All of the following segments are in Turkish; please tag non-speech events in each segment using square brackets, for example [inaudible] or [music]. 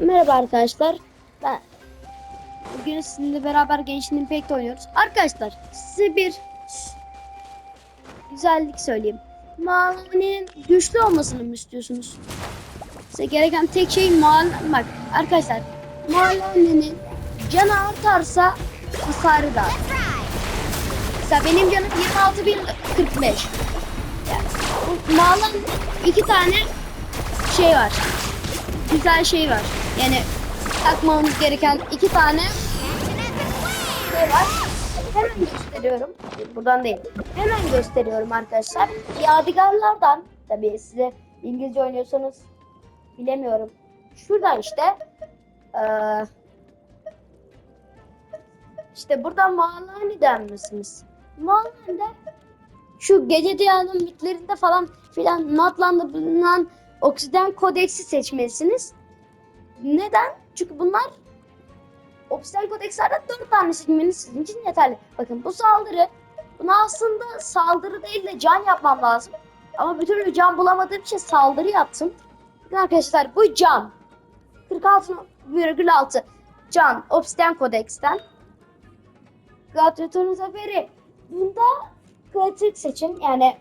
Merhaba arkadaşlar. Ben bugün sizinle beraber Genshin Impact oynuyoruz. Arkadaşlar size bir güzellik söyleyeyim. Mahallenin güçlü olmasını mı istiyorsunuz? Size gereken tek şey mahalle... Bak arkadaşlar mahallenin canı artarsa hasarı da. Mesela benim canım 26.045. Yani mahallenin iki tane şey var güzel şey var. Yani takmamız gereken iki tane şey var. Hemen gösteriyorum. Buradan değil. Hemen gösteriyorum arkadaşlar. Yadigarlardan tabii size İngilizce oynuyorsanız bilemiyorum. Şuradan işte eee işte buradan Mağalani denmesiniz. Mağalani'de şu gece dünyanın mitlerinde falan filan natlandı bulunan Oksiden kodeksi seçmelisiniz. Neden? Çünkü bunlar Oksiden kodekslerde 4 tane seçmeniz sizin için yeterli. Bakın bu saldırı buna aslında saldırı değil de can yapmam lazım. Ama bir türlü can bulamadığım için saldırı yaptım. Bakın arkadaşlar bu can. 46,6 can Obsidian Kodex'ten. Gladiator'un zaferi. Bunda kritik seçin. Yani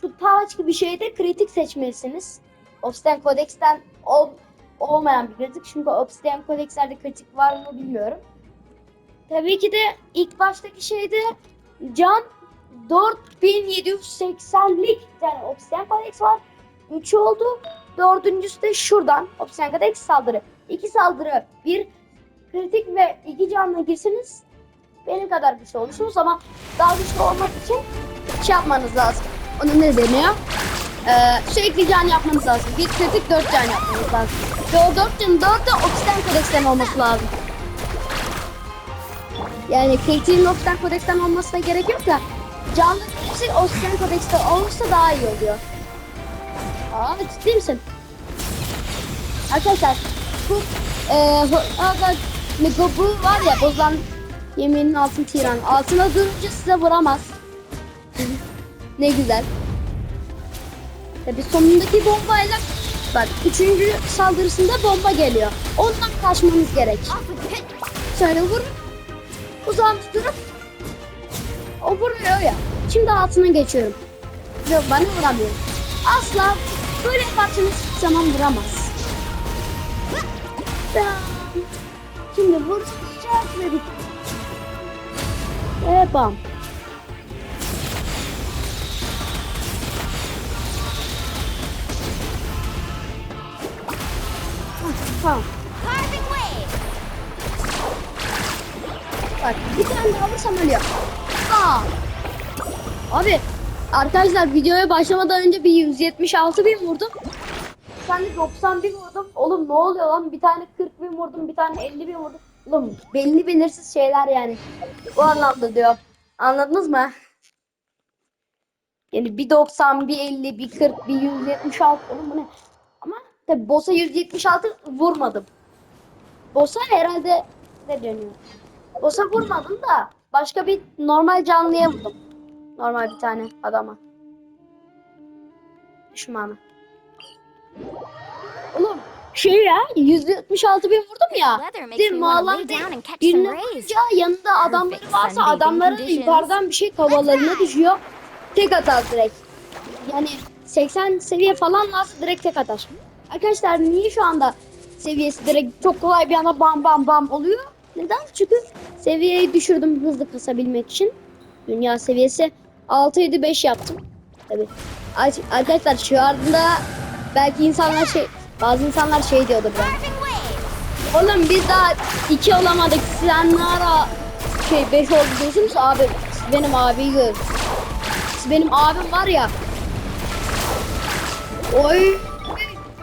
şu taç gibi şeyde kritik seçmelisiniz. Obsidian Codex'ten ol, olmayan bir kritik. Çünkü Obsidian Codex'lerde kritik var mı bilmiyorum. Tabii ki de ilk baştaki şeyde can 4780'lik yani Obsidian Codex var. 3 oldu. Dördüncüsü de şuradan Obsidian Codex saldırı. İki saldırı, bir kritik ve iki canla girseniz benim kadar güçlü olursunuz ama daha güçlü olmak için şey yapmanız lazım. Onun ne deniyor? Ee, sürekli can yapmanız lazım. Bir kritik dört can yapmanız lazım. Ve o dört can dört de Obsidian Kodex'ten olması lazım. Yani kritiğin Obsidian Kodex'ten olmasına gerek yok da canlı hepsi Obsidian Kodex'te olursa daha iyi oluyor. Aa ciddi misin? Arkadaşlar bu e, Horaga Megabu var ya bozulan yeminin altın tiran. Altına durunca size vuramaz. [laughs] ne güzel. Tabi sonundaki bombayla bak üçüncü saldırısında bomba geliyor. Ondan kaçmanız gerek. Şöyle vur. Uzağında durup o vuruyor ya. Şimdi altına geçiyorum. Yok bana vuramıyor. Asla böyle yaparsanız zaman vuramaz. Şimdi vuracak ve bitti. Ve bam. Tamam. Bak bir tane daha vursam ölüyor. Aa. Abi arkadaşlar videoya başlamadan önce bir 176 bin vurdum. Bir tane 90 bin vurdum. Oğlum ne oluyor lan? Bir tane 40 bin vurdum. Bir tane 50 bin vurdum. Oğlum belli belirsiz şeyler yani. Bu anlamda diyor. Anladınız mı? Yani bir 90, bir 50, bir 40, bir 176. Oğlum bu ne? Tabi boss'a 176 vurmadım. Boss'a herhalde ne dönüyor? Boss'a vurmadım da başka bir normal canlıya vurdum. Normal bir tane adama. Düşmanı. Oğlum şey ya 176 bin vurdum ya. Catch some birine vurunca yanında adamları varsa adamların yukarıdan bir şey havalarına düşüyor. Tek atar direkt. Yani 80 seviye falan varsa direkt tek atar. Arkadaşlar niye şu anda seviyesi direkt çok kolay bir anda bam bam bam oluyor? Neden? Çünkü seviyeyi düşürdüm hızlı kasabilmek için. Dünya seviyesi 6 7 5 yaptım. Tabii. Ar- Arkadaşlar şu anda belki insanlar şey bazı insanlar şey diyordur ben. Oğlum biz daha iki olamadık. Sen ne ara şey beş oldu diyorsunuz abi. Siz benim abiyi gör. Siz benim abim var ya. Oy.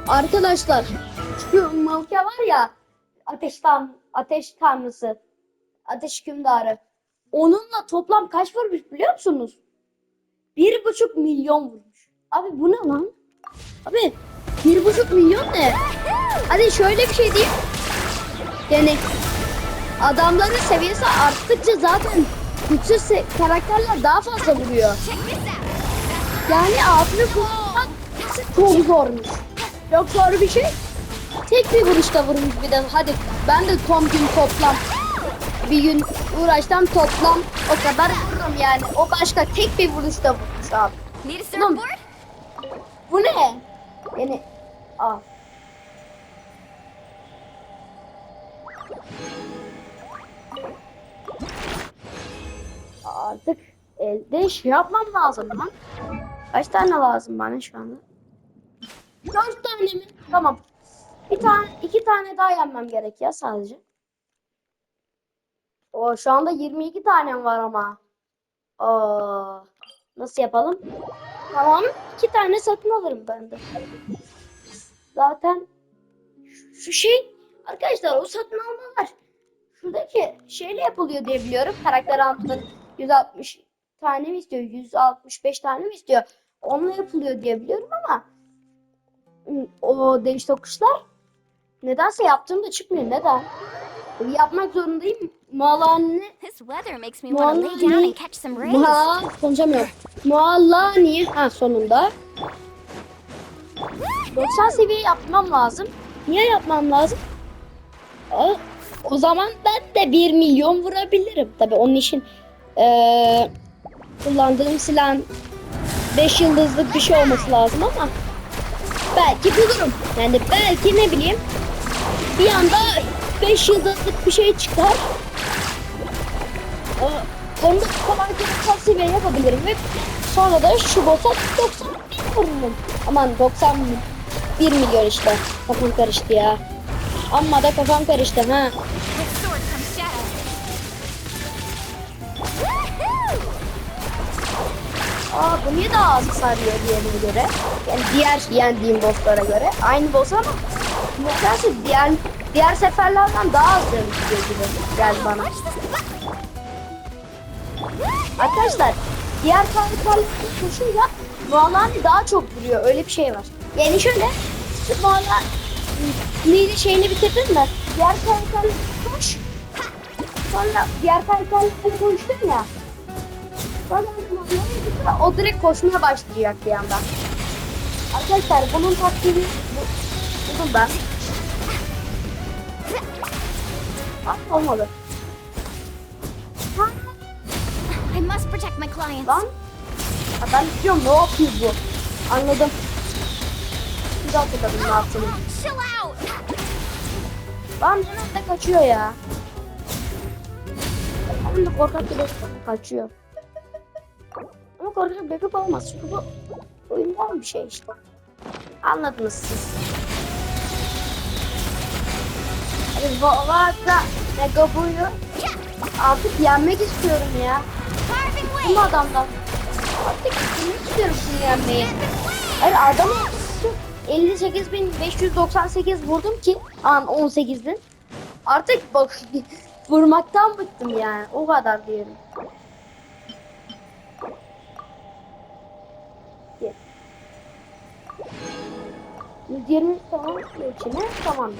Arkadaşlar şu Malka var ya ateş tan ateş tanrısı. Ateş hükümdarı. Onunla toplam kaç vurmuş biliyor musunuz? Bir buçuk milyon vurmuş. Abi bu ne lan? Abi bir buçuk milyon ne? Hadi şöyle bir şey diyeyim. Yani adamların seviyesi arttıkça zaten güçsüz karakterler daha fazla vuruyor. Yani abini kullanmak çok zormuş. Çok zor bir şey. tek bir vuruşta vurmuş bir de. Hadi ben de tom gün toplam bir gün uğraştan toplam o kadar vururum yani. O başka tek bir vuruşta vurmuş abi. Surfboard? bu ne? Yani al. Artık elde şey yapmam lazım lan. Kaç tane lazım bana şu anda? Dört tane mi? Tamam. Bir tane, iki tane daha yenmem gerek ya sadece. O şu anda 22 tanem var ama. Aa, nasıl yapalım? Tamam. iki tane satın alırım ben de. Zaten şu, şey arkadaşlar o satın almalar şuradaki şeyle yapılıyor diye biliyorum. Karakter altının 160 tane mi istiyor? 165 tane mi istiyor? Onunla yapılıyor diye biliyorum ama o değiş tokuşlar nedense yaptığımda çıkmıyor. Neden? Yapmak zorundayım. Some rays. Muha konuşamıyorum. Muallani ha sonunda. 90 seviye yapmam lazım. Niye yapmam lazım? O, o zaman ben de 1 milyon vurabilirim. Tabii onun için eee, kullandığım silahın 5 yıldızlık bir şey olması lazım ama belki bulurum. Yani belki ne bileyim bir anda 5 yıldızlık bir şey çıkar. Ee, Onu da 90 seviye yapabilirim ve sonra da şu boss'a 90 vururum. Aman 91 milyon işte. Kafam karıştı ya. Amma da kafam karıştı ha. Aa bu niye daha az sarıyor diğerine göre? Yani diğer yendiğim bosslara göre. Aynı boss ama nedense diğer diğer seferlerden daha az dönüşüyor gibi geldi bana. Arkadaşlar diğer karakterler koşunca Muallani daha çok vuruyor. Öyle bir şey var. Yani şöyle Muallani neydi şeyini bitirdin mi? Diğer karakterler koş. Sonra diğer karakterlerle konuştun ya. O direkt koşmaya başlayacak bir anda. Arkadaşlar bunun taktiğini bu- buldum ben. Ah, olmadı. I must protect my clients. Lan. Ha, ben diyorum ne yapıyor bu? Anladım. Bir hatırladım ne yaptığını. Lan hemen de kaçıyor ya. Hemen de korkak gibi kaçıyor. Korkak bebek olmaz çünkü bu oyundan bir şey işte. Anladınız siz. Hadi bu varsa Mega Boo'yu artık yenmek istiyorum ya. Bu adamdan. Artık yenmek istiyorum bunu yenmeyi. Hayır adam 58.598 vurdum ki an 18'din. Artık bak [laughs] vurmaktan bıktım yani. O kadar diyelim. 120 tamam içine tamam.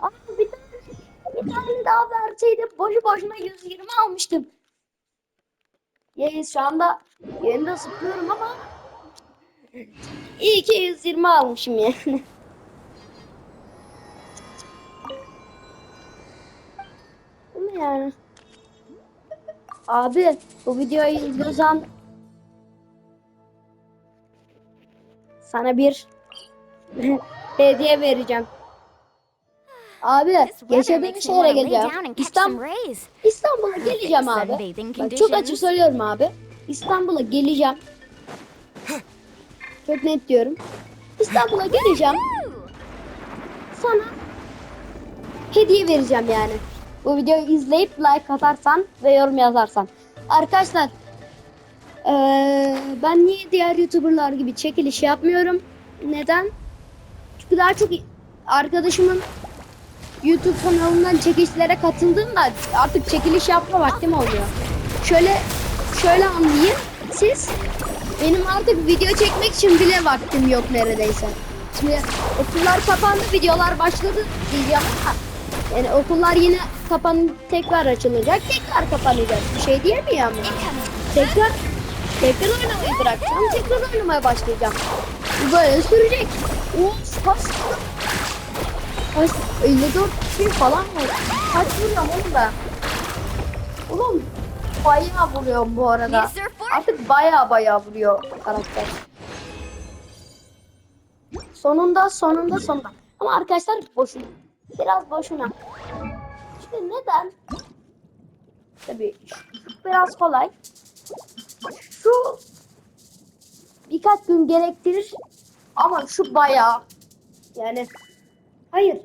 Aa, bir tane, bir tane daha verseydi boşu boşuna 120 almıştım. Yes şu anda yerinde zıplıyorum ama iyi ki 120 almışım yani. [laughs] Değil mi yani? Abi bu videoyu izliyorsan sana bir hediye vereceğim. Abi yaşadığım şehre geleceğim. İstanbul. İstanbul'a geleceğim abi. Bak çok açık söylüyorum abi. İstanbul'a geleceğim. Çok net diyorum. İstanbul'a geleceğim. Sana hediye vereceğim yani. Bu videoyu izleyip like atarsan ve yorum yazarsan. Arkadaşlar eee, ben niye diğer youtuberlar gibi çekiliş yapmıyorum? Neden? Çünkü daha çok arkadaşımın YouTube kanalından çekilişlere katıldığımda artık çekiliş yapma vaktim oluyor. Şöyle şöyle anlayayım. Siz benim artık video çekmek için bile vaktim yok neredeyse. Şimdi okullar kapandı, videolar başladı diyeceğim ama yani okullar yine kapan tekrar açılacak, tekrar kapanacak. Bir şey diyemiyorum. Tekrar tekrar oynamayı bırakacağım, tekrar oynamaya başlayacağım. Bu böyle sürecek. Of Kaç 54 şey falan var. Kaç vuruyorum oğlum ben? Oğlum bayağı vuruyorum bu arada. Artık bayağı bayağı vuruyor karakter. Sonunda sonunda sonunda. Ama arkadaşlar boşuna. Biraz boşuna. Şimdi neden? Tabii biraz kolay. Şu birkaç gün gerektirir ama şu bayağı yani hayır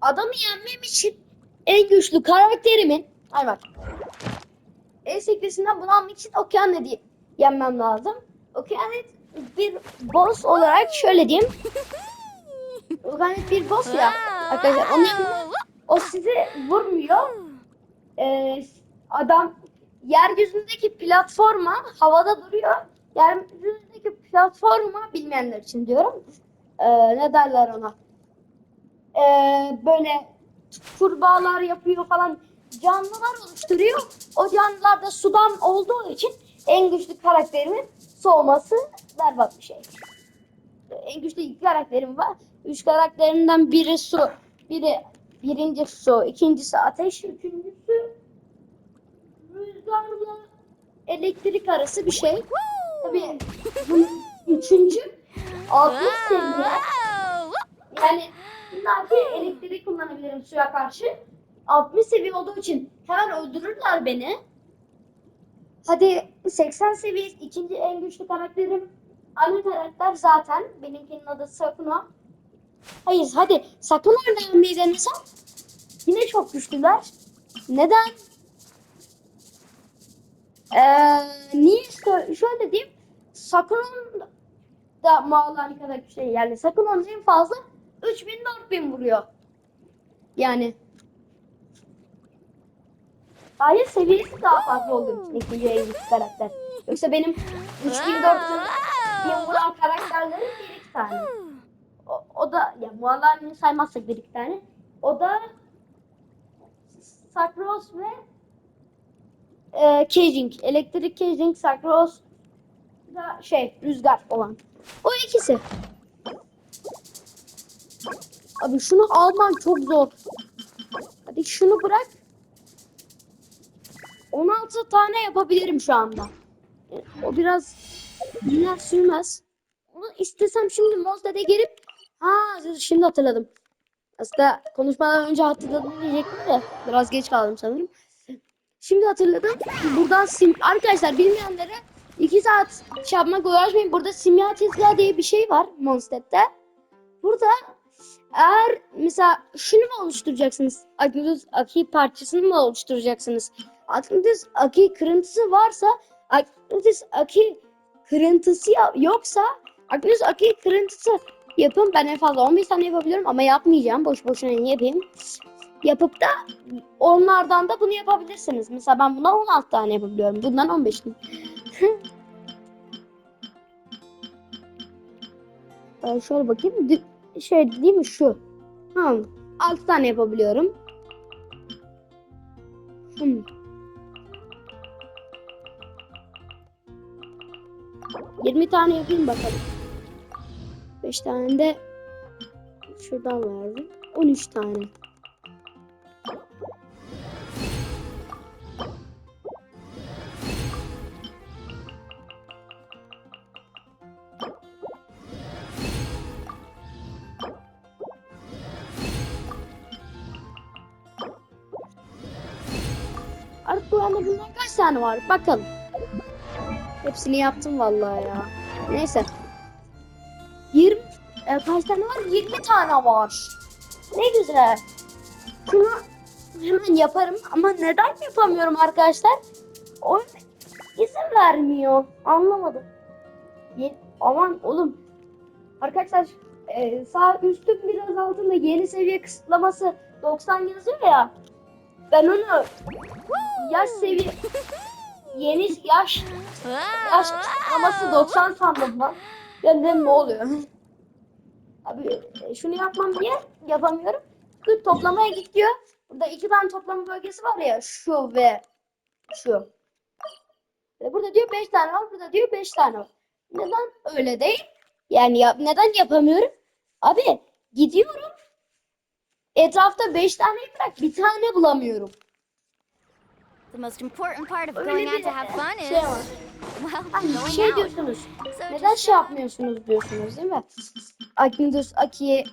adamı yenmem için en güçlü karakterimin ay bak en sevgilisinden bunu için Okyan'la diye yenmem lazım. Okyan'ı bir boss olarak şöyle diyeyim. Okyan'ı bir boss ya. Arkadaşlar onu yenmem. O sizi vurmuyor. Ee, adam yeryüzündeki platforma havada duruyor. Yeryüzündeki platforma bilmeyenler için diyorum. Ee, ne derler ona? Ee, böyle kurbağalar yapıyor falan canlılar oluşturuyor. O canlılar da sudan olduğu için en güçlü karakterimin su olması berbat bir şey. En güçlü iki karakterim var. Üç karakterimden biri su. Biri birinci su, ikincisi ateş, üçüncüsü rüzgarla elektrik arası bir şey. Tabii bunun üçüncü altı seviye. Yani illaki elektrik kullanabilirim suya karşı. 60 seviye olduğu için hemen öldürürler beni. Hadi 80 seviye ikinci en güçlü karakterim. Ana karakter zaten. Benimkinin adı Sakuna. Hayır hadi Sakuna yenmeyi denesem yine çok güçlüler. Neden? Ee, niye şö- şöyle diyeyim. Sakuna'nın da Mağlani kadar bir şey yani Sakuna'nın en fazla 3000 4000 vuruyor. Yani Hayır seviyesi daha fazla olduğu için ikinci en karakter. Yoksa benim 3000 4000 bin vuran karakterlerim bir iki tane. O, o da ya Muallani'yi saymazsak bir iki tane. O da Sakros ve e, Caging. Elektrik Caging, Sakros da şey rüzgar olan. O ikisi. Abi şunu alman çok zor. Hadi şunu bırak. 16 tane yapabilirim şu anda. O biraz günler sürmez. Onu istesem şimdi Mozde'de gelip ha şimdi hatırladım. Aslında konuşmadan önce hatırladım diyecektim de biraz geç kaldım sanırım. Şimdi hatırladım. Buradan sim arkadaşlar bilmeyenlere 2 saat şey yapmak uğraşmayın. Burada simya tezgahı diye bir şey var Monsted'de. Burada eğer mesela şunu mu oluşturacaksınız? Aklınız Aki parçasını mı oluşturacaksınız? Aklınız Aki kırıntısı varsa Aklınız Aki kırıntısı yoksa Aklınız Aki kırıntısı yapın. Ben en fazla 15 tane yapabiliyorum ama yapmayacağım. Boş boşuna niye yapayım? Yapıp da onlardan da bunu yapabilirsiniz. Mesela ben bundan 16 tane yapabiliyorum. Bundan 15 tane. [laughs] Ee, şöyle bakayım. Şey değil mi şu? Tamam. 6 tane yapabiliyorum. Hmm. Yirmi tane yapayım bakalım. 5 tane de şuradan verdim. 13 tane. Tane var? Bakalım. Hepsini yaptım vallahi ya. Neyse. 20 e, kaç tane var? 20 tane var. Ne güzel. Şunu hemen yaparım ama neden yapamıyorum arkadaşlar? Oyun izin vermiyor. Anlamadım. Ye- Aman oğlum. Arkadaşlar e, sağ üstün biraz altında yeni seviye kısıtlaması 90 yazıyor ya. Ben onu yaş seviye yeni yaş yaş kısıtlaması 90 sandım lan. Ben dedim ne oluyor? Abi e, şunu yapmam diye yapamıyorum. Çünkü toplamaya git diyor. Burada iki tane toplama bölgesi var ya şu ve şu. E, Burada diyor 5 tane var, burada diyor 5 tane var. Neden öyle değil? Yani ya, neden yapamıyorum? Abi gidiyorum. Etrafta 5 tane bırak bir tane bulamıyorum. The most important part of going out to have fun is, şey var. [laughs] well, going şey diyorsunuz. Neden şey yapmıyorsunuz diyorsunuz değil mi? Akindus Aki'ye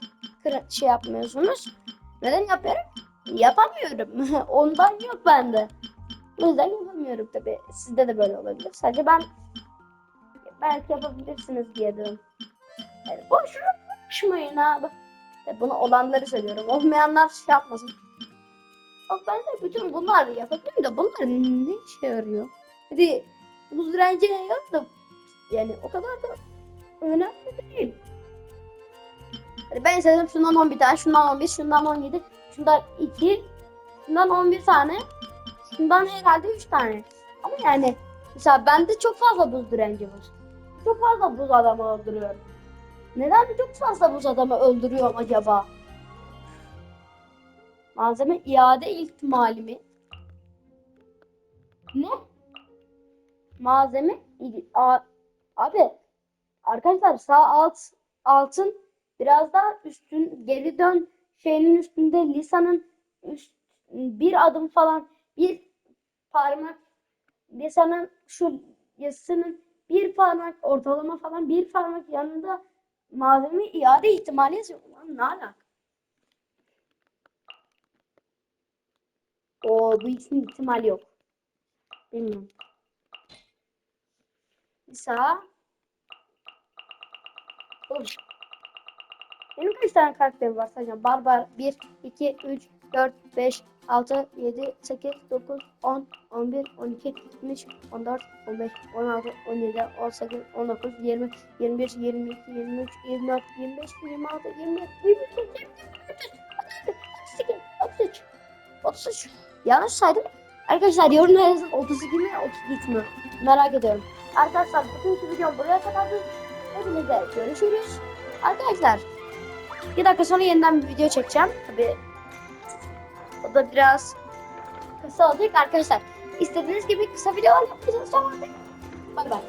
şey yapmıyorsunuz. Neden yapıyorum? Yapamıyorum. [laughs] Ondan yok bende. O yüzden yapamıyorum tabii. Sizde de böyle olabilir. Sadece ben belki yapabilirsiniz diye diyorum. Yani boşuna konuşmayın abi. Bunu olanları söylüyorum. Olmayanlar şey yapmasın. Bak ben de bütün bunları yapabilirim de bunlar ne işe yarıyor? Hadi buz direnci yok da yani o kadar da önemli değil. Hani ben istedim şundan 11 tane, şundan 11, şundan 17, şundan 2, şundan 11 tane, şundan herhalde 3 tane. Ama yani mesela bende çok fazla buz direnci var. Çok fazla buz adamı öldürüyorum. Neden çok fazla buz adamı öldürüyorum acaba? Malzeme iade ihtimali mi? Ne? Malzeme a- abi arkadaşlar sağ alt altın biraz daha üstün geri dön şeyinin üstünde lisanın üst bir adım falan bir parmak lisanın şu yazısının bir parmak ortalama falan bir parmak yanında malzeme iade ihtimali yazıyor. Ulan ne alaka? O bu ikisinin ihtimali yok. Bilmiyorum. İsa. Oğlum. Benim kaç tane karakterim var sadece? Barbar 1, 2, 3, 4, 5, 6, 7, 8, 9, 10, 11, 12, 13, 14, 15, 16, 17, 18, 19, 20, 21, 22, 23, 24, 25, 26, 27, 28, 29, 30, 33, 33. Yanlış saydım. Arkadaşlar yorumlara yazın 32 mi 33 mü? Merak ediyorum. Arkadaşlar bugünkü videom buraya kadardı. Hepinize görüşürüz. Arkadaşlar bir dakika sonra yeniden bir video çekeceğim. Tabi o da biraz kısa olacak arkadaşlar. İstediğiniz gibi kısa videolar yapacağız. Tamam. Bay bay.